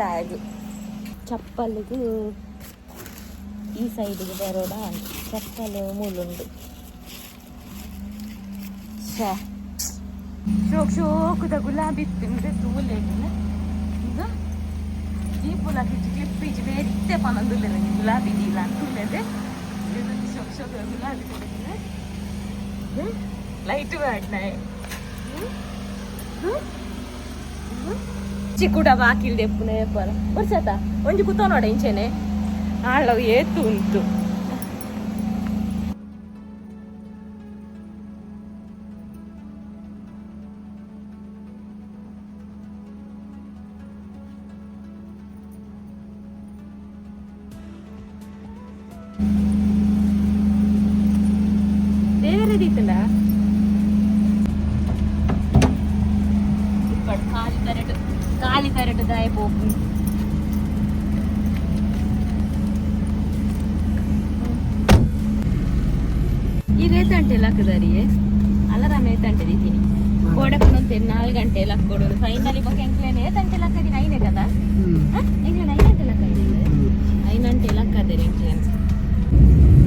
ಪುರಿಜಿಂಜಿದು ನಾ ಅಂದಾಜು ಚಪ್ಪಲಿಗೂ ಈ ಸೈಡಿಗೆ ಬರೋಡ ಚಪ್ಪಲು ಮೂಲುಂಡು ಛೇ ಶೋಕ್ ಶೋಕದ ಗುಲಾಬಿ ತಿಂದ್ರೆ ತೂಲೇಗಿನ ಇದು ಜೀಪುಲ ಕಿಚ್ಚು ಜಿಪ್ಪಿಜಿ ಬೇರೆ ಪನಂದುಲ್ಲ ಗುಲಾಬಿ ಜೀಲ ಅಂತುಳ್ಳದೆ ಇದೊಂದು ಶೋಕ್ ಶೋಕ ಗುಲಾಬಿ ಕೊಡುತ್ತೆ ಲೈಟ್ ಬೇಡ್ನಾಯ್ ಚಿಕ್ಕುಡ ಬಾಕಿಲ್ದೆ ಪುನಃ ಪರ. ಬರ್ಸತ ಒಂಜಿ ಕುತ್ತ ನೋಡ ಇಂಚೆನೆ. ಆಳವು ಏತು ಉಂಟು ಕೋಡಪ್ಪನಂತೆ ನಾಲ್ಕು ಗಂಟೆ ಲಕ್ಕೊಡು ಫೈನಲಿ ಬಗ್ಗೆ ಎಂಕ್ಲೇನೆ ಏತಂಟೆ ಲಕ್ಕದಿ ಐನೇ కదా? ಎಂಕ್ಲೇನೆ ಐನಂಟೆ ಲಕ್ಕದಿ ಐನಂಟೆ ಲಕ್ಕದಿರಿ ಎಂಕ್ಲೇನೆ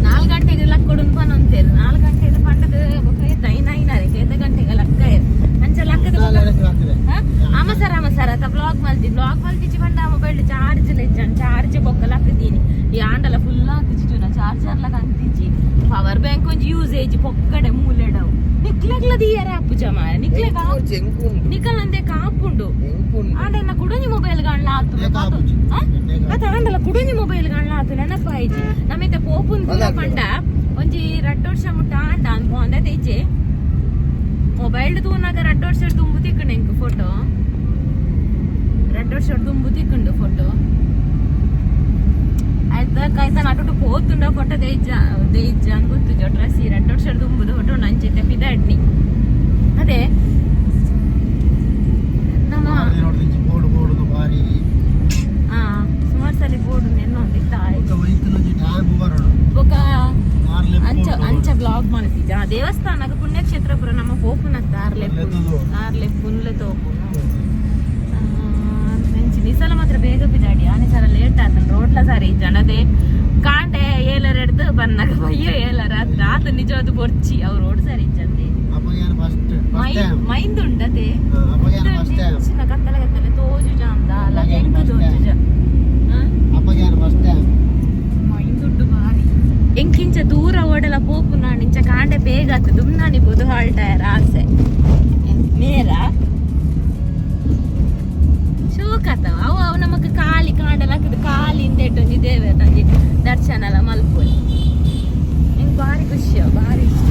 ನಾಲ್ಕು ಗಂಟೆಗೆ ಲಕ್ಕೊಡು ಪನಂತೇರು ನಾಲ್ಕು ಗಂಟೆಗೆ ಪಂಡದ ಬೊಕ್ಕ ಏತ ಐನ ಐನಾರೆ ಏತ ಗಂಟೆಗೆ ಲಕ್ಕ ಏರು ಅಂಚ ಲಕ್ಕದ ಬೊಕ್ಕ ಆಮ ಸರ್ ಆಮ ಸರ್ ಅತ್ತ ಬ್ಲಾಗ್ ಮಲ್ತಿ ಬ್ಲಾಗ್ ಮಲ್ತಿಚ್ಚಿ ಪಂಡ ಮೊಬೈಲ್ ಚಾರ್ಜ್ ಲೆಜ್ಜನ್ ಚಾರ್ಜ್ ಬೊಕ್ಕ ಲಕ್ಕದೀನಿ ಈ ಆಂಡಲ ಫುಲ್ ಹಾಕಿಚ್ಚಿನ ಚಾರ್ಜರ್ ಲಕ ಅಂತಿಚ್ಚಿ ಪವರ್ ಬ್ಯಾಂಕ್ ಒಂಜಿ ಯೂಸೇಜ್ ಪೊಕ್ಕಡೆ ಮೂಲೆಡವು ನಿಕ್ಲೆಗ್ಲ ದಿಯರೆ ಅಪ್ಪು ಜಮ ನಿಕ್ಲೆ ನಿಕಲ್ ಅಂದೆ ಕಾಪುಂಡು. ಆಂಡನ್ನ ಕುಡಂಜಿ ಮೊಬೈಲ್ ಗಣ್ಣ ಆತು ಅತ ಆಂಡಲ ಕುಡಂಜಿ ಮೊಬೈಲ್ ಗಣ್ಣ ಆತು ನೆನಪಾಯ್ಜಿ ನಮಿತೆ ಪೋಪುನ್ ದೂರ ಪಂಡ ಒಂಜಿ ರಡ್ಡ್ ವರ್ಷ ಮುಟ್ಟ ಆಂಡ ಅನ್ಪೋ ಅಂದೆ ತೆಜ್ಜೆ. ಮೊಬೈಲ್ ತೂನಾಗ ರಡ್ಡ್ ವರ್ಷ ತುಂಬು ತಿಕ್ಕಂಡು ಎಂಕ್ ಫೋಟೋ. ರಡ್ಡ್ ವರ್ಷ ತುಂಬು ತಿಕ್ಕಂಡು ಫೋಟೋ. ಆಯ್ತಾ ಕಾಯ್ತಾನ ಅಟುಟು ಪೋತುಂಡ ಫೋಟೋ ದೇಜ್ಜ ದೇಜ್ಜ ಅಂತ ಗೊತ್ತು ಜೊಟ್ರಸಿ ರಡ್ಡು ವರ್ಷ ತುಂಬುದು ಫೋಟೋ ನಂಚಿತ್ತೆ ಪಿದಾಡ್ನಿ ಅದೇ ನಮ್ಮ ಬೋರ್ಡ್ ಬೋರ್ಡ್ ಬಾರಿ ಆ ಸುಮಾರು ಸಲ ಬೋರ್ಡು ನೆನ್ನೊಂದಿತ್ತ ಆಯ್ತು ಟ್ಯಾಬ್ ಬರೋಡು ಬೊಕ ಕಾರ್ಲೆ ಅಂಚ ಅಂಚ ಬ್ಲಾಗ್ ಮಾಡ್ತಿದ್ದ ಆ ದೇವಸ್ಥಾನಗ ಪುಣ್ಯಕ್ಷೇತ್ರಪುರ ನಮ್ಮ ಪೋಪುನತ್ತ ಆರ್ಲೆಪ್ಪು ಲೆತ್ತದು. ಆರ್ಲೆಪ್ಪುನ್ಲೆ ತೋಪು ನೆಂಚಿ ನಿಸಲ ಮಾತ್ರ ಬೇಗ ಬಿದ್ದಾಡಿ ಸಲ ಲೇಟ್ ಆತ ರೋಡ್ಲ ಜನತೆ ಕಾಂಡೆ ಏಲರ್ ಎಡ್ದು ಬಂದಾಗ ಬಯ್ಯೋ ಏಲರ ಅತ್ತ ಆತ. ನಿಜವಾದ ಬೊರ್ಚಿ. ಅವ್ರು ರೋಡ್ ಸಾರಿ ಈ ಟೈಮ್ ಮೈಂದ್ ಉಂಡದೆ ಚಿನ್ನ ಕತ್ತಲೆ ಕತ್ತಲೆ ತೋಜು ಜಾಮ್ದ. ಅಲ್ಲ ಹೆಂಗ್ ತೋಜು ಜಾ ಬಾರಿ ಎಂಕಿಂಚ ದೂರ ಓಡಲ ಪೋಪು ಇಂಚ ಕಾಂಡೆ ಬೇಗ ಆತು. ದುಮ್ನಾನಿ ಬುದು ಹಾಳ್ಟಾಯರ ಆಸೆ. ನೇರ? ಶೋಕತ್ತವ ಅವು ಅವು ಹಾಕಿದ್ ಕಾಲಿಂದ ಇಟ್ಟೊಂದು ದೇವೆ ತಂಜಿ ದರ್ಶನ ಎಲ್ಲ ಮಲ್ಪೊಲಿ ನಂಗೆ ಭಾರಿ ಖುಷಿ ಭಾರಿ ಇಷ್ಟ.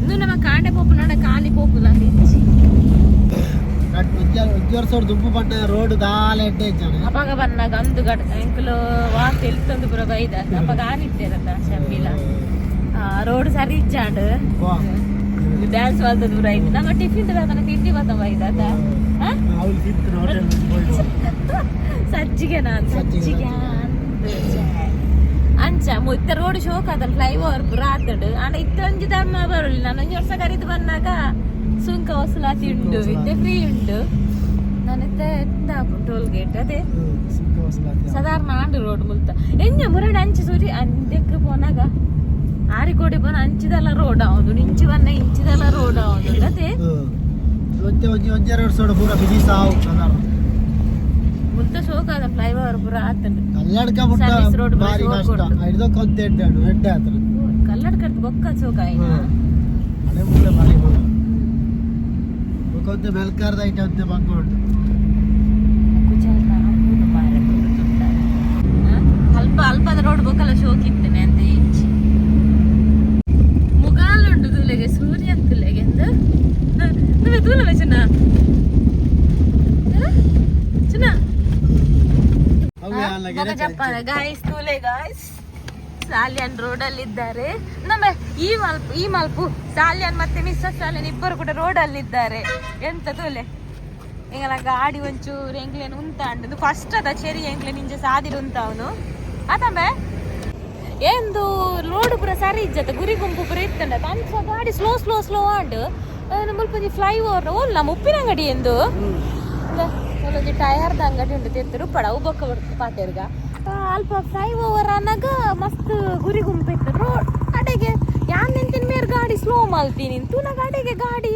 ಇನ್ನು ನಮ್ಮ ಕಾಂಡೆ ಪೋಪು ನೋಡ ಖಾಲಿ ಪೋಪುಲ ಹೆಚ್ಚಿ ಉಜ್ಜೋರ್ ಸೋಡ್ ದುಬ್ಬು ಪಟ್ಟ ರೋಡ್ ದಾಲೆ ಎಡ್ಡೆ ಅಪಾಗ ಬನ್ನಾಗ ಅಂದು ಗಡ್ ಎಂಕಲು ವಾತ ಎಲ್ತೊಂದು ಪುರ ಬೈದ. ಅಪಗ ಆನಿತ್ತೇರತ್ತ ಶಂಬಿಲ ರೋಡ್ ಸರಿ ಇಚ್ಚಾಂಡ್. ಡ್ಯಾನ್ಸ್ ವಾಲ್ದ ದೂರ ಐತಿ ನಮ್ಮ ಟಿಫಿನ್ ತನ ತಿಂಡಿ ಬತ್ತ ಬೈದ ಸಜ್ಜಿಗೆ ನಾನು ಸಜ್ಜಿಗೆ. ಅಂಚ. ಮುತ್ತ ರೋಡ್ ಶೋಕ್ ಅದಲ್ಲ ಫ್ಲೈ ಓವರ್ ಪುರ ಆತಡು ಆಂಡ ಇತ್ತೊಂಜಿ ದಮ್ಮ ಬರಲಿ ನಾನು ಒಂಜಿ ವರ್ಷ ಕರೀದು ಬಂದಾಗ ಸುಂಕ ವಸೂಲಾತಿ ಉಂಡು ಇತ್ತೆ ಫ್ರೀ ಉಂಟು. ನಾನು ಇತ್ತೆ ಎಂತ ಟೋಲ್ ಗೇಟ್ ಅದೇ ಸಾಧಾರಣ ಆಂಡು ರೋಡ್ ಮುಲ್ತ. ಎಂಜ ಮುರಡ ಅಂಚಿ ಸೂರಿ ಅಂದೆಕ್ ಪೋನಾಗ ಆರಿಕೋಡಿ ಪೋನ ಅಂಚಿದಲ್ಲ ರೋಡ್ ಅವನು ಇಂಚಿ ಬನ್ನ ಇಂಚಿದಲ್ಲ ರೋಡ್ ಅವನು ಅದೇ ಒಂಜೆ ಒಂಜಿ ಒಂಜೆರಡು ಸೋಡ ಪೂರ ಬಿಸಿ ಸಾವು ಸಾಧಾರಣ ಮುಲ್ತ ಶೋಕಾದ ಫ್ಲೈಓವರ್ ಪೂರ ಆತಂಡು. ಕಲ್ಲಡ್ಕ ಮುಟ್ಟ ಬಾರಿ ಕಷ್ಟ. ಹಿಡ್ದಕ್ಕೆ ಒಂದು ಎಡ್ಡಾಡು ಎಡ್ಡೆ ಆತರ ಕಲ್ಲಡ್ ಬೊಕ್ಕ ಶೋಕಾಯಿನ ಅದೇ ಮೂಲೆ ಬಾರಿ ಹೋಗ ಕೊಂತೆ ಮೆಲ್ಕಾರ್ದ ಐಟ ಅಂತೆ ಬಂದ್ಕೊಂಡು. ಅಲ್ಪ ಅಲ್ಪದ ರೋಡ್ ಬೊಕ್ಕಲ್ಲ ಶೋಕ್ ಇತ್ತೇನೆ ಅಂತ ಇಂಚಿ ಮುಗಾಲುಂಡು ತೂಲೆಗೆ ಸೂರ್ಯ ತುಲೆಗೆ ಎಂದು నువ్వే తూలవే చిన్న చిన్న ಮಗ ಜಪ್ಪಾನ ಗಾಯ್ಸ್ ತೂಲೆ ಗಾಯ್ಸ್ ಸಾಲಿಯನ್ ರೋಡ್ ಅಲ್ಲಿ ಇದ್ದಾರೆ ನಮ್ಮ ಈ ಮಲ್ಪು ಈ ಮಲ್ಪು ಸಾಲಿಯನ್ ಮತ್ತೆ ಮಿಸ್ಸಸ್ ಸಾಲಿಯನ್ ಇಬ್ಬರು ಕೂಡ ರೋಡ್ ಅಲ್ಲಿ ಇದ್ದಾರೆ ಎಂತ ತೂಲೆ ಎಂಗಲ ಗಾಡಿ ಒಂಚೂರು ಎಂಗ್ಲೇನು ಉಂತ ಅಂಡದು ಫಸ್ಟ್ ಅದ ಚೆರಿ ಎಂಗ್ಲೆ ನಿಂಜೆ ಸಾದಿರು ಉಂತ ಅವನು ಆತಂಬೆ ಎಂದು ರೋಡ್ ಪೂರ ಸರಿ ಇಜ್ಜತ್ತ ಗುರಿ ಗುಂಪು ಪೂರ ಇತ್ತಂಡ ಅಂಚ ಗಾಡಿ ಸ್ಲೋ ಸ್ಲೋ ಸ್ಲೋ ಆಂಡ್ ಮುಲ್ಪ ಫ್ಲೈ ಓವರ್ ಓಲ್ಲ ಉಪ್ಪಿನ ಅಂಗಡಿ ಎಂದು. ಒಂದೊಂದು ಟಯರ್ದ ಅಂಗಡಿ ಉಂಟು ತೆತ್ತರು ಪಡ ಉಬ್ಬಕ್ಕ ಪಾತೆರ್ಗ. ಅಲ್ಪ ಫ್ಲೈ ಓವರ್ ಅನ್ನಗ ಮಸ್ತ್ ಗುರಿ ಗುಂಪಿತ್ತು. ಅಡೆಗೆ ಯಾನ್ ನಿಂತಿನ ಮೇರ್ ಗಾಡಿ ಸ್ಲೋ ಮಲ್ತೀನಿ ತೂನ ಅಡೆಗೆ ಗಾಡಿ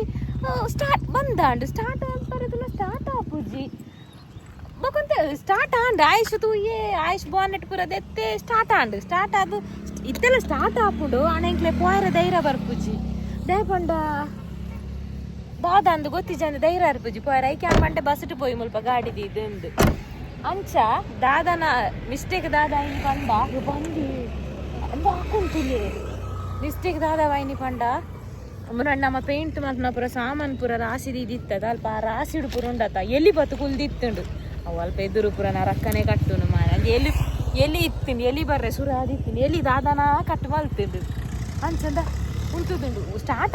ಸ್ಟಾರ್ಟ್ ಬಂದಾಂಡು ಸ್ಟಾರ್ಟ್ ಅಂತ ಸ್ಟಾರ್ಟ್ ಆಪುಜಿ ಬಕೊಂತ ಸ್ಟಾರ್ಟ್ ಆಂಡ್ ಆಯುಷ್ ಏ ಆಯುಷ್ ಬಾನೆಟ್ ಪೂರ ದೆತ್ತೆ ಸ್ಟಾರ್ಟ್ ಆಂಡ್ ಸ್ಟಾರ್ಟ್ ಆದು ಇತ್ತೆಲ್ಲ ಸ್ಟಾರ್ಟ್ ಆಪುಂಡು. ಆನೆಂಕ್ಲೆ ಪೋಯರ ಧೈರ್ಯ ಬರ್ಪುಜಿ ದಯಪಂಡ ದಾದ ಅಂದು ಗೊತ್ತಿಜಂದ ಧೈರ್ಯ ಅರ್ಪುಜಿ. ಪೋಯರ ಐಕೆ ಮಂಡೆ ಬಸ್ಟ್ ಪೋಯಿ ಮುಲ್ಪ ಗಾಡಿದಿ ಇದಂದು ಅಂಚ ದಾದನ ಮಿಸ್ಟೇಕ್ ದಾದ ಐನಿ ಪಂಡ. ಬಂದಿ. ಅಂದ ಮಿಸ್ಟೇಕ್ ದಾದ ವೈನಿ ಪಂಡ. ಮುರಣ್ಣ ನಮ್ಮ ಪೇಂಟ್ ಮಲ್ಪನ ಪುರ ಸಾಮಾನ್ ಪುರ ರಾಸಿದಿ ಇದಿತ್ತದ ಅಲ್ಪ ಆ ರಾಸಿಡು ಪುರ ಉಂಡತ ಎಲಿ ಬತ್ತು ಕುಲ್ದಿತ್ತುಂಡು ಅವು ಅಲ್ಪ ಎದುರು ಪುರ ನಾ ರಕ್ಕನೆ ಕಟ್ಟುನು ಮಾರ ಎಲ್ಲಿ ಎಲ್ಲಿ ಎಲಿ ಇತ್ತಿಂಡು ಎಲಿ ಬರ್ರೆ? ಸುರ ಆದಿತ್ತಿಂಡು ಎಲಿ ದಾದನ ಕಟ್ಟು ಮಲ್ತಿಂಡು ಅಂಚಂದ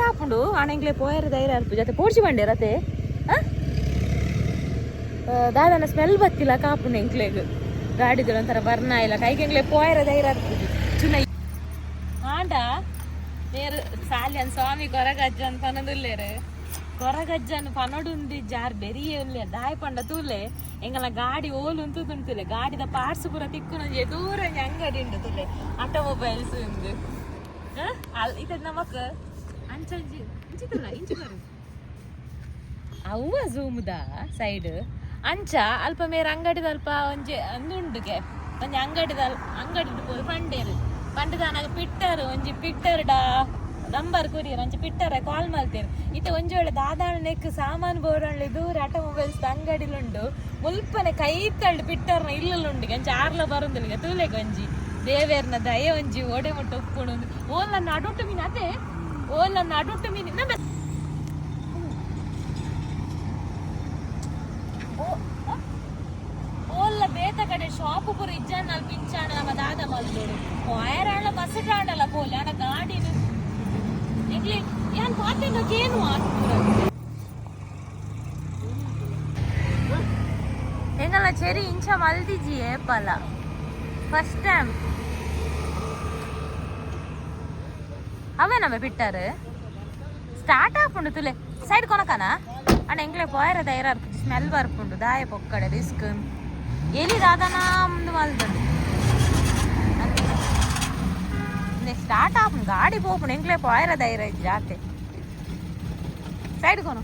ಆಪುಂಡು ಆನೆಂಗ್ಲೆ ಪೋಯರ ಧೈರ್ಯ ಅಲ್ಪ. ಜೊತೆ ಪೋಡ್ಸಿ ಬಂಡೆ ರತೆ ಆ? ಆ, ದಾದನ ಸ್ಮೆಲ್ ಬತ್ತಿಲ್ಲ ಕಾಪುಂಡು ಎಂಕ್ಲೆಗ್. ಗಾಡಿದು ಒಂಥರ ಬರ್ನ ಇಲ್ಲ. ಕೈಗೆಂಗ್ಲೆ ಪೋಯರ ಧೈರ್ಯ ಚುನ ಆಂಡ ನೇರು ಸಾಲ್ಯನ್ ಸ್ವಾಮಿ ಕೊರಗಜ್ಜನ್ ಪನದುಲ್ಲೇರು. ಕೊರಗಜ್ಜನ್ ಪನಡುಂದಿ ಜಾರ್ ಬೆರಿಯೇ ಉಲ್ಲೆ ದಾಯ್ ಪಂಡ ತೂಲೆ ಎಂಗಲ ಗಾಡಿ ಓಲು ಉಂತು ತುಂತುಲೆ ಗಾಡಿದ ಪಾರ್ಟ್ಸ್ ಪೂರ ತಿಕ್ಕುನ ದೂರ ಅಂಗಡಿ ಉಂಡು ತುಲೆ ಆಟೋಮೊಬೈಲ್ಸ್ ಉಂದು ಅವ್ವ ಝೂಮ್ದ ಸೈಡ್ ಅಂಚ ಅಲ್ಪ ಮೇರೆ ಅಂಗಡಿದ ಅಲ್ಪ ಒಂಜಿ ಅಂದುಂಡುಗೆ ಒಂಜಿ ಅಂಗಡಿದ ಅಂಗಡಿ ಪೋಯಿ ಪಂಡೇರು ಪಂಡದಾನಾಗ ಪಿಟ್ಟರ್ ಒಂಜಿ ಪಿಟ್ಟರ್ ಡಾ ನಂಬರ್ ಕುರಿಯರ್ ಅಂಚ ಪಿಟ್ಟರ ಕಾಲ್ ಮಲ್ತೇರು ಇತ್ತೆ ಒಂಜಿ ವೇಳೆ ದಾದಾಳ ನೆಕ್ ಸಾಮಾನು ಬೋರಳ್ಳಿ ದೂರ ಆಟೋಮೊಬೈಲ್ಸ್ ಅಂಗಡಿಲುಂಡು ಮುಲ್ಪನೆ ಕೈ ತಳ್ಳಿ ಪಿಟ್ಟರ್ನ ಇಲ್ಲಲುಂಡಿಗೆ ಅಂಚ ಆರ್ಲ ಬರುಂದಿಲ್ಲ ತೂಲೆ ಒಂಜಿ ದೇವೇರ್ನ ದಯ ಒಂಜಿ ಓಡೆ ಒಪ್ಕೊಂಡು ಒಪ್ಪುಡು ನನ್ನ ಅಡೊಟ್ಟು ಮೀನ್ ಅದೇ? ಓಲ್ ನನ್ನ ಅಡೊಟ್ಟು ಮೀನ್. ನಮ್ಮ ಶಾಪ್ ಪೂರ ಇಜ್ಜಾನ ಪಿಂಚಾಣ, ನಮ್ಮ ದಾದ ಮಲ್ದೋಡು ವಾಯರಾಣ ಬಸ್ ಟಾಂಡಲ್ಲ ಪೋಲಿ ಅಣ್ಣ ಗಾಡಿನ. ಇಲ್ಲಿ ಏನ್ ಚೆರಿ, ಇಂಚ ಮಲ್ದಿಜಿ ಏಪಲ ಫಸ್ಟ್ ಟೈಮ್ ಅವೇನವ ಬಿಟ್ಟಾರು ಸ್ಟಾರ್ಟ್ ಆಪುಂಡು ತುಲೆ ಸೈಡ್ ಕೊನಕನ ಅಣ್ಣ ಎಂಗ್ಲೆ ಪೋಯರ ಧೈರ್ಯ ಸ್ಮೆಲ್ ಬರ್ಪುಂಡು ದಾಯ ಪೊಕ್ಕಡೆ ರಿಸ್ಕ್ ಎಲಿ ದಾದನ ಮುಂದು ಮಲ್ದುಂಡು ಸ್ಟಾರ್ಟ್ ಆಪುಂಡು ಗಾಡಿ ಪೋಪುಂಡು ಎಂಗ್ಲೆ ಪೋಯರ ಧೈರ್ಯ ಇಜ್ಜಿ ಜಾತೆ ಸೈಡ್ ಕೊನು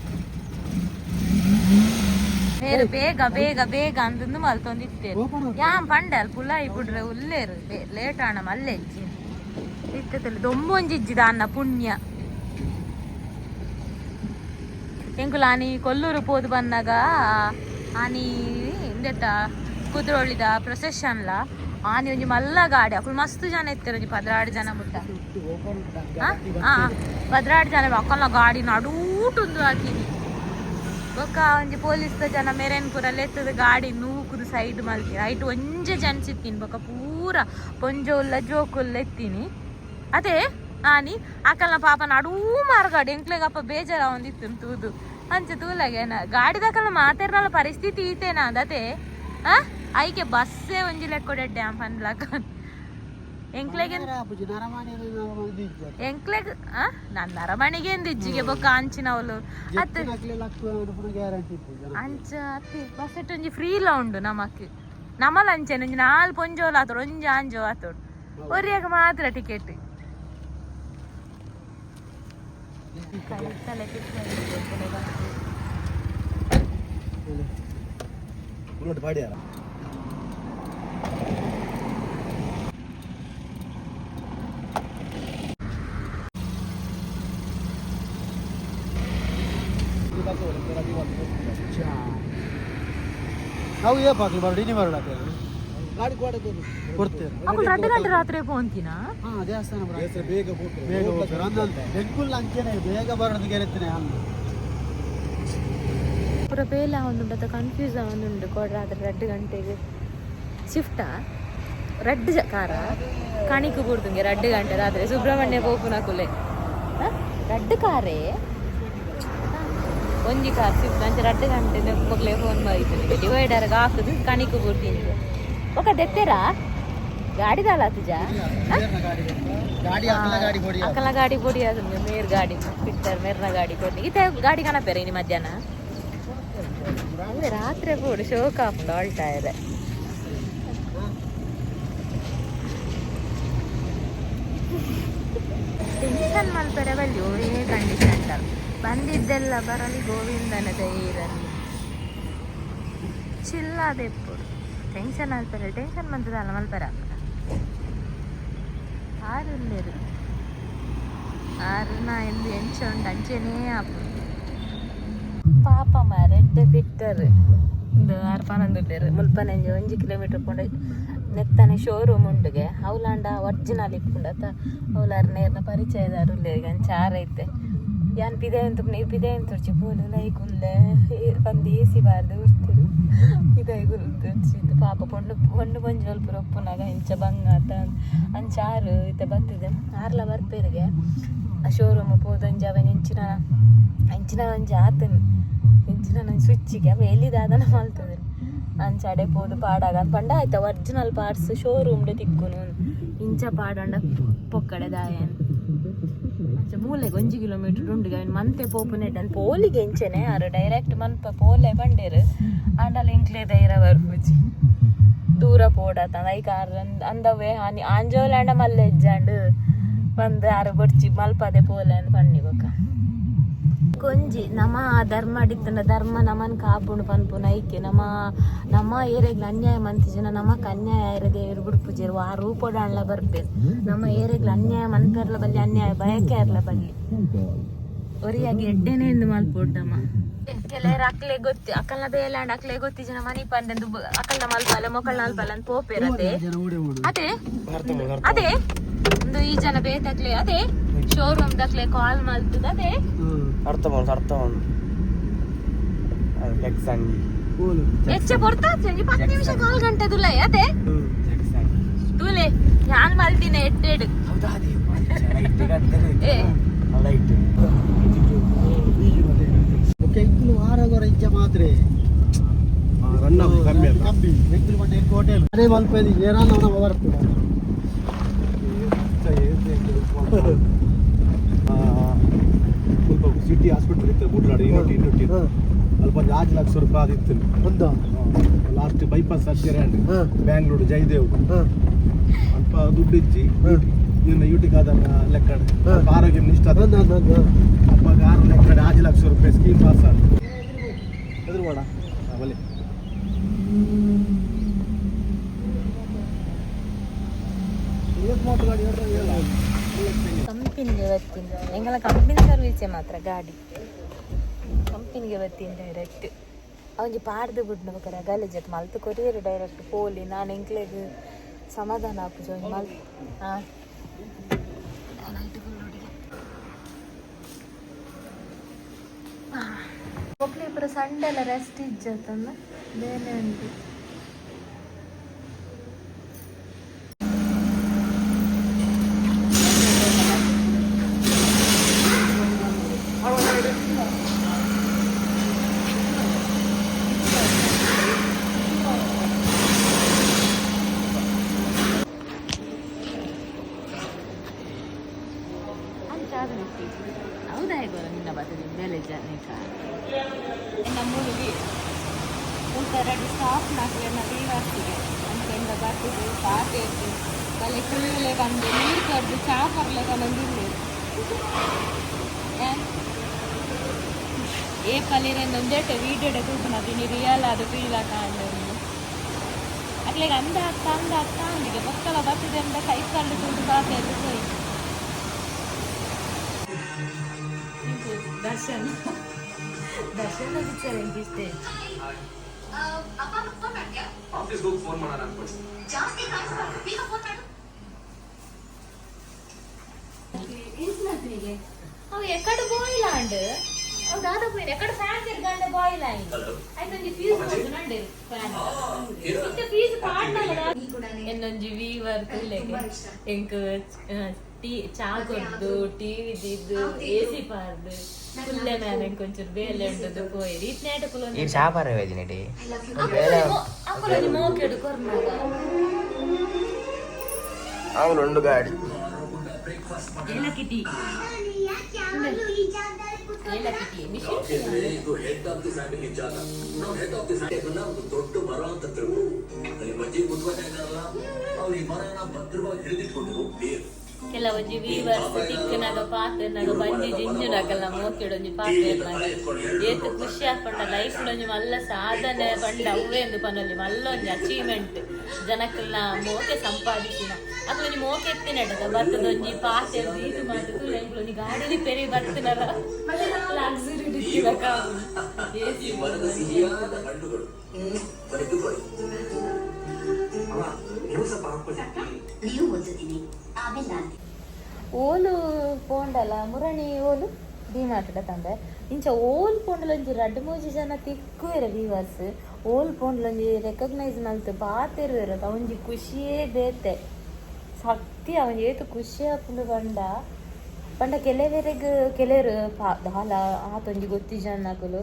ಬೇರೆ ಬೇಗ ಬೇಗ ಬೇಗ ಅಂತಂದು ಮಲ್ತೊಂದಿತ್ತೇರು ಯಾಂ ಪಂಡೆ ಅಲ್ಲಿ ಪುಲಾಯಿ ಬಿಡ್ರೆ ಉಲ್ಲೇರು ಲೇಟ್ ಆಣ ಮಲ್ಲೆ ಇಜ್ಜಿ. ಇತ್ತದಲ್ಲಿ ದೊಂಬೊಂಜಿಜ್ಜಿದ ಅನ್ನ ಪುಣ್ಯ. ಎಂಕುಲ ಆನಿ ಕೊಲ್ಲೂರು ಪೋದು ಬಂದಾಗ ಆನಿ ಇಂದೆತ್ತ ಕುದ್ರೊಳಿದ ಪ್ರೊಸೆಷನ್ಲ ಆನಿ ಒಂಜಿ ಮಲ್ಲ ಗಾಡಿ ಅಕುಲು ಮಸ್ತ್ ಜನ ಇತ್ತರ ಒಂಜಿ ಪದ್ರಾಡು ಜನ ಮುಟ್ಟ. ಆ? ಆ ಪದ್ರಾಡು ಜನ ಅಕ್ಕಲ್ಲ ಗಾಡಿ ನಡೂಟುಂದು ಹಾಕಿನಿ. ಬೊಕ್ಕ ಒಂಜಿ ಪೊಲೀಸ್ ಜನ ಮೆರೆನ್ ಪೂರ ಲೆತ್ತದ ಗಾಡಿ ನೂಕುದು ಸೈಡ್ ಮಲ್ತಿ ಐಟ್ ಒಂಜೆ ಜನ ಸಿಕ್ಕಿನಿ ಬೊಕ್ಕ ಪೂರ ಪೊಂಜೋಲ್ಲ ಜೋಕುಲ್ಲ ಎತ್ತೀನಿ. ಅದೇ, ಆನಿ ಅಕಲ್ನ ಪಾಪ ನಡೂ ಮಾರ್ಗಾಡಿ ಎಂಕ್ಲೆಗಪ್ಪ ಬೇಜಾರ ಒಂದಿತ್ತು ತೂದು ಅಂಚೆ ತೂಲಾಗೇನ ಗಾಡಿ ದಕಲ್ನ ಮಾತಾಡ್ನಲ್ಲ ಪರಿಸ್ಥಿತಿ ಈತೇನ ಅದತೆ ಆ? ಐಕೆ ಬಸ್ಸೇ ಒಂಜಿ ಲೆಕ್ಕೊಡೆ ಡ್ಯಾಮ್ ಪನ್ಲಕ ಎಂಕ್ಲೆಗೆ ಆಪುಜಿ ನರಮಾಣಿ ಎಂಕ್ಲೆಗ್ ಆ? ನನ್ನ ಅರಮನೆಗೆ ಎಂದಿಜ್ಜಿಗೆ ಬೊಕ್ಕ ಅಂಚಿನವಲು ಅತ್ತೆ ಗ್ಯಾರಂಟಿ ಇತ್ತು ಅಂಚ ಅತ್ತಿ ಬಸ್ಸೆಟ್ ಒಂಜಿ ಫ್ರೀ ಲ ಉಂಡು ನಮಕ್. ನಮಲ ಅಂಚೆನ್ ಒಂಜಿ ನಾಲ್ ಪೊಂಜೋಲ ಆತೋಡು ಒಂಜಿ ಆಂಜೋ ಆತೋಡು. ಒರಿಯಾಗ ಮಾತ್ರ ಟಿಕೆಟ್. ತಲೆ ಉಳ್ಳೊಟ್ಟು ಪಾಡ್ಯಾರ ನಾವು ಏ ಪಾಕ್ಲಿ ಬರಡಿ ನೀವು ಬರಡತ್ತೆ ಗಾಡಿ ಕೊಡ್ತೇವೆ ಅಪ್ಪ ರಡ್ಡು ಗಂಟೆ ರಾತ್ರಿ ಪೋಂತಿನ ಹಾ ದೇವಸ್ಥಾನ ಬೇಗ ಬೇಗ ಹೋಗ್ತಾರೆ ಅಂದಂತೆ ಬೆಂಕುಲ್ ಅಂಚೆನೆ ಬೇಗ ಬರೋದು ಗೆರೆತ್ತಿನ ಹಂಗೆ ಪೂರ ಬೇಲ ಒಂದುಂಡು ಕನ್ಫ್ಯೂಸ್ ಆವೊಂದುಂಡು ಕೊಡ್ರ ರಾತ್ರಿ ರಡ್ಡು ಗಂಟೆಗೆ? ಶಿಫ್ಟಾ ರಡ್ಡು ಜ ಕಾರ? ಕಣಿಕು ಬುಡ್ದುಂಗೆ ರಡ್ಡು ಗಂಟೆ ರಾತ್ರಿ. ಸುಬ್ರಹ್ಮಣ್ಯ ಹೋಗ್ಬೋದು ರೆಡ್ ಕಾರೇ? ಒಂಜಿ ಕಾರ್ ಸ್ವಿಫ್ಟ್ ಅಂಚೆ ರಡ್ಡು ಗಂಟೆ ಒಬ್ಬೊಕ್ಲೆ ಫೋನ್ ಬಾಯ್ತು ಡಿವೈಡರ್ಗೆ ಹಾಕುದು ಕಣಿಕು ಕೊಡ್ತೀನಿ ಒಕ್ಕ ದೆತ್ತೆರಾ ಗಾಡಿ ದಾಲಾತುಜ ಅಕ್ಕಲ ಗಾಡಿ ಪೊಡಿ ಅದು ಮೇರ್ ಗಾಡಿ ಫಿಟ್ಟರ್ ಮೇರ್ನ ಗಾಡಿ ಕೊಡ್ಲಿ ಇತ್ತೆ ಗಾಡಿ ಕಾಣಪೇರ ಇನ್ನು ಮಧ್ಯಾಹ್ನ ಅಂದ್ರೆ ರಾತ್ರಿ ಪೂಡು ಶೋಕ ಆಗ್ತಾ ಆಳ್ತಾ ಇದೆ ಟೆನ್ಷನ್ ಮಲ್ಪೆರೆ ಬಲ್ಲಿ ಕಂಡೀಷನ್ ಬಂದಿದ್ದೆಲ್ಲ ಬರಲಿ ಗೋವಿಂದನ ದೈರಲ್ಲಿ ಚಿಲ್ಲಾದೆ ಎಪ್ಪುಡು ಟೆನ್ಷನ್ ಅಲ್ಪರ ಟೆನ್ಷನ್ ಬಂದದಲ್ಲ ಮಲ್ಪರ. ಆರುಂದರು ಆರುನ ಎಂದು ಎಂಚ ಉಂಟು ಅಂಚೆನೇ ಆಪು ಪಾಪ ಮಾರೆಡ್ಡೆ ಬಿಟ್ಟರು. ಒಂದು ಆರ್ಪಾನಂದುಳ್ಳರು ಮುಲ್ಪನಂಜಿ ಒಂಜಿ ಕಿಲೋಮೀಟರ್ ಕೊಂಡು ನೆತ್ತನೆ ಶೋರೂಮ್ ಉಂಡುಗೆ. ಅವಲಾಂಡ ಒರ್ಜಿನಲ್ ಇಪ್ಪುಂಡತ್ತ ಅವಲಾರ ಪರಿಚಯದಾರು ಪರಿಚಯದಾರುಳ್ಳೇರಿಗೆ ಅಂಚೆ ಆರೈತೆ. ಯಾನ್ ಪಿದೆ ಅಂತ ನೀರು ಪಿದೆ ಅಂತ ತೋರ್ಚಿ ಪೋಲು ಲೈಕುಲ್ಲೆ ಒಂದು ಎ ಸಿ ಬಾರ್ದು ಉರ್ತಿರು ಇದಾಗಿ ತುರ್ಚಿತ್ತು ಪಾಪ ಪೊಂಡು ಪೊಂಡು ಪೊಂಜಿ ಸ್ವಲ್ಪ ರೊಪ್ಪುನಾಗ ಇಂಚ ಬಂಗ ಅಂತ ಅಂಚ ಆರು ಇತ ಬರ್ತದೆ ಆರ್ಲ ಬರ್ಪೇರಿಗೆ ಶೋರೂಮ್ ಪೋದಂಜ ಅವನ ಇಂಚಿನ ಅಂಚಿನ ಒಂಜಿ ಆತನು ಇಂಚಿನ ನನ್ನ ಸ್ವಿಚ್ಚಿಗೆ ಅವ ಎಲ್ಲಿದಾದನ ಮಲ್ತದೆ ಅಂಚಾಡೆ ಪೋದು ಪಾಡಾಗ ಪಂಡ ಆಯ್ತಾ ಒರಿಜಿನಲ್ ಪಾರ್ಟ್ಸ್ ಶೋರೂಮ್ಡೆ ತಿಕ್ಕುನು ಇಂಚ ಪಾಡಂಡ ಪೊಕ್ಕಡೆ ದಾಯನ್ ಮೂಲೆಗೆ ಒಂಜಿ ಕಿಲೋಮೀಟರ್ ಉಂಡು ಅವನ್ ಮಂತೆ ಪೋಪುನೆಟ್ ಅಂತ ಪೋಲಿಗೆ ಇಂಚೆನೆ ಆರು ಡೈರೆಕ್ಟ್ ಮನ್ಪ ಪೋಲೆ ಬಂಡೇರು. ಆಂಡಲ ಇಂಕ್ಲೆ ದೈರ ಬರ್ಪುಜಿ ದೂರ ಪೋಡತ ಐಕ ಅಂದವೇ. ಆನಿ ಆಂಜೋಲಾಂಡ ಮಲ್ಲೆ ಎಜ್ಜಾಂಡು ಬಂದು ಆರು ಬಡ್ಚಿ ಮಲ್ಪದೆ ಪೋಲೆ ಅಂತ ಪಣ್ಣಿ ಬೊಕ್ಕ ಕೊಂಜಿ ನಮ್ಮ ಧರ್ಮ ಅಡಿತ್ತನ ಧರ್ಮ ನಮನ್ ಕಾಪುಂಡು ಪನ್ಪುನ ಐಕೆ ನಮ್ಮ ನಮ್ಮ ಏರೆಗ್ಲ ಅನ್ಯಾಯ ಮಂತಿಜನ ನಮಕ್ ಅನ್ಯಾಯ ಇರದೆ ಇರ್ಬಿಡ್ ಪೂಜೆರು ಆ ರೂಪಡಾಣ್ಲ ಬರ್ಪೇರು ನಮ್ಮ ಏರೆಗ್ಲ ಅನ್ಯಾಯ ಮಂತರ್ಲ ಬಲ್ಲಿ ಅನ್ಯಾಯ ಬಯಕೆ ಇರ್ಲ ಬಲ್ಲಿ. ಒರಿಯಾಗಿ ಎಡ್ಡೆನೆ ಎಂದು ಮಲ್ಪೊಡ್ಡಮ್ಮ ಕೆಲವರು ಅಕ್ಲೆ ಗೊತ್ತಿ ಅಕ್ಕಲ್ನ ಬೇಲಾಂಡ್ ಅಕ್ಲೆ ಗೊತ್ತಿಜನ ಮನಿ ಪಂಡೆಂದು ಅಕ್ಕಲ್ನ ಮಲ್ಪಲ್ಲ ಮೊಕ್ಕಲ್ನ ಮಲ್ಪಲ್ಲ ಅಂತ ಪೋಪೇರತೆ ಜನ ಅದೇ. ಅದೇ. ಒಂದು ಈ ಜನ ಬೇತಕ್ಲೆ ಅದೇ. ಶೋರೂಮ್ ದಕ್ಲೆ ಕಾಲ್ ಮಾಡ್ತದೆ ಅರ್ಥ ಮಾಡು ಅರ್ಥ ಮಾಡು ಅದು ಫ್ಲೆಕ್ಸ್ ಅಂಗಿ ಪೋಲು ಹೆಚ್ಚು ಬರ್ತಾ ಪತ್ತು ನಿಮಿಷ ಕಾಲ್ ಗಂಟೆ ದುಲ್ಲ ಅದೇ? ದುಲೆ ಯಾನ್ ಮಲ್ತಿನ ಎಟ್ಟೆಡ್ ಇನ್ನು ಆರೋಗ್ಯ ಇಂಚ ಮಾತ್ರ. ರನ್ನ ಕಮ್ಮಿ ಕಮ್ಮಿ. ಬೆಂಗಳೂರು ಮಂಡೆ ಹೋಟೆಲ್ ಅದೇ ಬರ್ತದೆ ಸ್ವಲ್ಪ ಸಿಟಿ ಹಾಸ್ಪಿಟಲ್ ಇತ್ತು ಬುಡ್ಲಾಡಿ ಇನ್ನೊಟ್ಟಿ ಇನ್ನೊಟ್ಟಿ ಅಲ್ಪ ಒಂದು ಆರು ಲಕ್ಷ ರೂಪಾಯಿ ಆದಿತ್ತು. ಬಂದ last bypass surgery and Bangalore Jayadev. ಅಲ್ಪ ದುಡ್ಡು ಇಚ್ಚಿ ಇನ್ನು ಯೂಟಿಗೆ ಆದ ಲೆಕ್ಕ ಆರೋಗ್ಯ ಮಿನಿಸ್ಟರ್ ಅದ ಒಂದು ಒಂದು ಒಂದು ಅಪ್ಪ ಆರು ಲೆಕ್ಕ ಆರು ಲಕ್ಷ ರೂಪಾಯಿ ಸ್ಕೀಮ್ ಪಾಸ್ ಆದ ಎದುರು ಮಾಡ ಬಲೆ ಮೂವತ್ತು ಗಾಡಿ ಹೇಳಿದ್ರೆ ಹೇಳ ಕಂಪನಿಗೆ ಹೆಂಗಲ್ಲ ಎಂಗಲ ಕಂಪನಿ ಸರ್ವಿಸೇ ಮಾತ್ರ, ಗಾಡಿ. ಕಂಪನಿಗೆ ಬರ್ತೀನಿ ಡೈರೆಕ್ಟ್ ಅವನಿಗೆ ಪಾಡ್ದು ಬಿಡ್ನು ಬೇಕಾರೆ ಗಲೀಜತ್ ಮಲ್ತು ಕೊರಿಯರು ಡೈರೆಕ್ಟ್ ಪೋಲಿ, ನಾನು ಎಂಕ್ಲೆಗ್ ಸಮಾಧಾನ ಹಾಪುಜು ಅವ್ನು ಮಲ್ ಹಾಂ. ಒಬ್ಳೆ ಇಬ್ಬರು ಸಂಡೆ ಎಲ್ಲ ರೆಸ್ಟ್ ಇಜ್ಜತ್ತಂದ ಬೇನೆ ಉಂಟು. ಮಕ್ಕಳನ್ನ ದೇವಸ್ಥಿಗೆ ಅಂತೆಲ್ಲ ಬರ್ತದೆ ಪಾತೆ ಇರ್ತದೆ ಕಲೆ ಕುಳ್ಳೆ ಬಂದು ನೀರು ಕಡ್ದು ಚಾ ಪಗ್ಲೆ ಬಂದಿಲ್ಲ ಏ ಪಲ್ಲಿರೇನು ಒಂದೇಟೆ ವೀಡಿಯೋ ಡೆಕೋರ್ಟ್ ಅದೀನಿ ರಿಯಲ್ ಅದು ಫೀಲ್ ಕಾಂಡು ಅಕ್ಲಿಗೆ ಅಂದ ಅಕ್ಕ ಅಂದ ಅಕ್ಕ ಅಂದಿಗೆ ಪಕ್ಕಲ ಬರ್ತದೆ ಅಂತ ಕೈ ಕಲ್ಲು ತುಳಿದು ಪಾತೆ ಅದು ಹೋಯ್ತು ದರ್ಶನ್ ದರ್ಶನ ಪಿಕ್ಚರ್ ಎಂತಿಷ್ಟೇ అక్క అంది పక్కల బస్సు ఎంత కై కళ్ళు చూడు బాగా ఎదుర్కొని దర్శన్ దర్శన్ ఇచ్చారు ఇంక స్టేజ్ అవి ఎక్కడ పోయిలాండ్ దాదాపు ఎక్కడ ఫ్యాన్ తిరగండి బాయిల్ అయింది అయితే ಒಂಜಿ ಫೀಸ್ ಕೊಡ್ತುನಂಡೆ ಫ್ಯಾನ್ ಇಂತ ಫೀಸ್ ಪಾಡ್ನಲ್ಲ ಎನ್ನೊಂಜಿ ವೀವರ್ ಕುಲ್ಲೆಗೆ ಎಂಕ್ ಟೀ ಚಾಕೊದ್ದು ಟಿವಿ ದಿದ್ದು ಏಸಿ ಪಾರ್ದು ಕುಲ್ಲೆ ನಾನು ಕೊಂಚೂರು ಬೇಲೆ ಉಂಟದು ಪೋಯಿರಿ ಇತ್ನೇಟ ಕುಲ ಈ ಸಾಪಾರ ವೇದಿನ ಟಿ ಅಪ್ಪಲ ನಿಮ್ಮ ಕೇಡು ಕೊರ್ನಾಗ ಅವಳು ಉಂಡು ಗಾಡಿ ಏಲಕ್ಕಿ ಟೀ ಏಲಕ್ಕಿ ಟೀ ಮಿಷನ್ ದೊಡ್ಡ ಮರ ಅಂತ ತಿರುಗು ಅಲ್ಲಿ ಮಜ್ಜಿ ಮುಂದುವರೆಯಾಗಲ್ಲ ಅವ್ರು ಈ ಮರನ ಭದ್ರವಾಗಿ ಹಿಡಿದಿಟ್ಕೊಂಡಿರೋ ಬೇರು ಕೆಲವೊಂಜಿ ವೀವರ್ಸ್ ತಿಕ್ಕನಾಗ ಪಾತ್ರನಾಗ ಬಂಜಿ ಜಿಂಜುನಾಗಲ್ಲ ಮೋಕಿಡೊಂಜಿ ಪಾತ್ರ ಏತ್ ಖುಷಿ ಆಪಂಡ ಲೈಫ್ ಒಂಜಿ ಮಲ್ಲ ಸಾಧನೆ ಪಂಡ ಅವೇ ಎಂದು ಪನೊಂಜಿ ಮಲ್ಲೊಂಜಿ ಅಚೀವ್ಮೆಂಟ್ ಜನಕ್ಕೆಲ್ಲ ಮೋಕೆ ಸಂಪಾದಿಸಿನ. ಅದು ಒಂಜಿ ಮೋಕೆ ಎತ್ತಿನಡ ಬರ್ತದೊಂಜಿ ಪಾತೆ ಇದು ಒಂಜಿ ಗಾಡಿಲಿ ಪೆರಿ ಬರ್ತಿನಲ್ಲ. ಲಕ್ಸುರಿ ನೀವು ಒಂದು ದಿನ ಓಲು ಪೋಂಡಲ, ಮುರಣಿ ಓಲು ಡಿಮಾರ್ಟ್ಡ ತಂದೆ. ಇಂಚ ಓಲ್ ಪೋಂಡಲ ಒಂಜಿ ರಡ್ಡ್ ಮೂಜಿ ಜನ ತಿಕ್ಕುವೆರ ವೀವರ್ಸ್ ಓಲ್ ಪೋಂಡಲ ಒಂಜಿ ರೆಕಗ್ನೈಸ್ ಮಲ್ತು ಪಾತೆರುವೆರ ಅವನಿಗೆ ಖುಷಿಯೇ ಬೇತೆ. ಸತ್ಯ ಅವನಿಗೆ ಏತು ಖುಷಿ ಆಪುಂಡು ಬಂಡ ಪಂಡ ಕೆಲವೆರೆಗ್ ಕೆಲವರು ಪಾ, ದಾಲ ಆತೊಂಜಿ ಗೊತ್ತಿ ಜನಕುಲು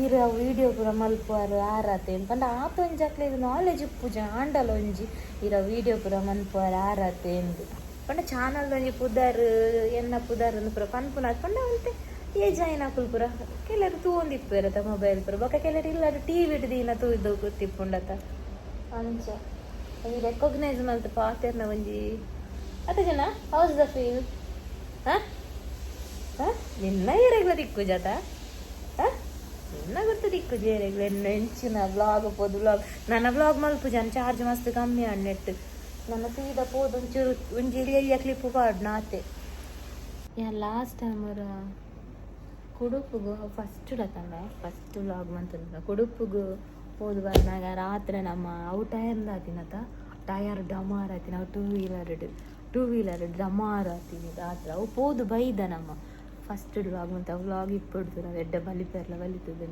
ಈರ ವಿಡಿಯೋ ಪೂರ ಮಲ್ಪುವಾರು ಆರಾತೇನು ಪಂಡ ಆತೊಂಜಿ ಅಕ್ಲೆಗ್ ನಾಲೆಜ್ ಉಪ್ಪುಜ ಆಂಡಲ ಒಂಜಿ ಇರ ವಿಡಿಯೋ ಪೂರ ಮನ್ಪುವಾರು ಆರಾತೇಂದು ಪಂಡ ಚಾನಲ್ ಒಂಜಿ ಪುದರ್, ಎನ್ನ ಪುದರ್ ಅಂದ್ ಪೂರ ಪನ್ಪುನ ಪಂಡ ಅಂತೆ. ಏ ಜಾಯಿನ್ ಹಾಕುಲ್ ಪೂರ. ಕೆಲರು ತೂಂದಿಪ್ಪುವೆರತ ಮೊಬೈಲ್ ಪೂರ. ಬೊಕ ಕೆಲರು ಇಲ್ಲಾರು ಟಿ ವಿ ದೀನ ತೂದು ಗೊತ್ತಿಪ್ಪುಂಡತ. ಅಂಚ ಈ ರೆಕಗ್ನೈಸ್ ಮಲ್ತ ಪಾತೆರ್ನ ಒಂಜಿ. ಅತ್ತ ಜನ ಹೌಸ್ ದ ಫೀಲ್ ಹಾಂ? ನಿನ್ನ ಏರೆಗ್ಲ ದಿಕ್ಕು ನಿನ್ನ ಗೊತ್ತು ದಿಕ್ಕು ಜೇರೆಗ್ಲ ಎನ್ನ ಹೆಂಚಿನ ಬ್ಲಾಗ್ ಪೋದು ಬ್ಲಾಗ್ ನನ್ನ ಬ್ಲಾಗ್ ಮಲ್ಪು ಜನ ಚಾರ್ಜ್ ಮಸ್ತ್ ಕಮ್ಮಿ ನೆಟ್ ನನ್ನ ಸೀದಾ ಪೋದು, ಒಂಚೂರು ಒಂಜಿ ಇಳಿಯ ಕ್ಲಿಪ್ಪು ಪಾಡ್ ನಾತೆ. ಯಾ ಲಾಸ್ಟ್ ಟೈಮ್ ಅವರ ಕುಡುಪುಗು ಫಸ್ಟ್ ತಂದ ಫಸ್ಟ್ ವ್ಲಾಗ್ ಮಂತಂದ ಕುಡುಪುಗು ಪೋದು ಬರ್ನಾಗ ರಾತ್ರಿ ನಮ್ಮ ಅವು ಟೈರ್ ಆತಿನತ ಟಯರ್ ಡಮಾರ್ ಆತಿನ ಟೂ ವೀಲರ್ ಟೂ ವೀಲರ್ ಡಮಾರ್ ಆತೀನಿ ರಾತ್ರಿ. ಅವು ಪೋದು ಬೈದ ನಮ್ಮ ಫಸ್ಟ್ ವ್ಲಾಗ್ ಮಂತ ವ್ಲಾಗ್ ಇಪ್ಪಡ್ತು ನಾವು ಬಲಿಪೆರ್ಲ ಬಲಿತದ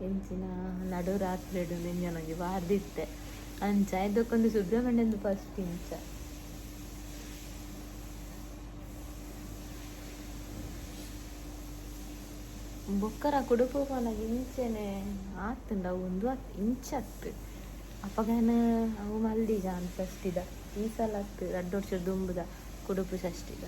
ಎಂಚಿನ ನಡು ರಾತ್ರಿ ನೆಂಜನೊಂಜಿ ಬಾರ್ದಿತ್ತೆ ಅಂಚ ಇದಕ್ಕೊಂದು ಸುಬ್ರಹ್ಮಣ್ಯಂದು ಫಸ್ಟ್ ಇಂಚ. ಬೊಕ್ಕರ ಕುಡುಪು ನನಗೆ ಇಂಚೆನೆ ಅವು ಒಂದು ಇಂಚ ಆಗ್ತದೆ ಅಪ್ಪಗನ ಅವು ಮಲ್ದಿಜ ಅಂತ ಫಸ್ಟಿದ ಈ ಸಲ ಹತ್ತು ಎರಡು ವರ್ಷ ದುಂಬುದ ಕುಡುಪು ಷಷ್ಟಿದ.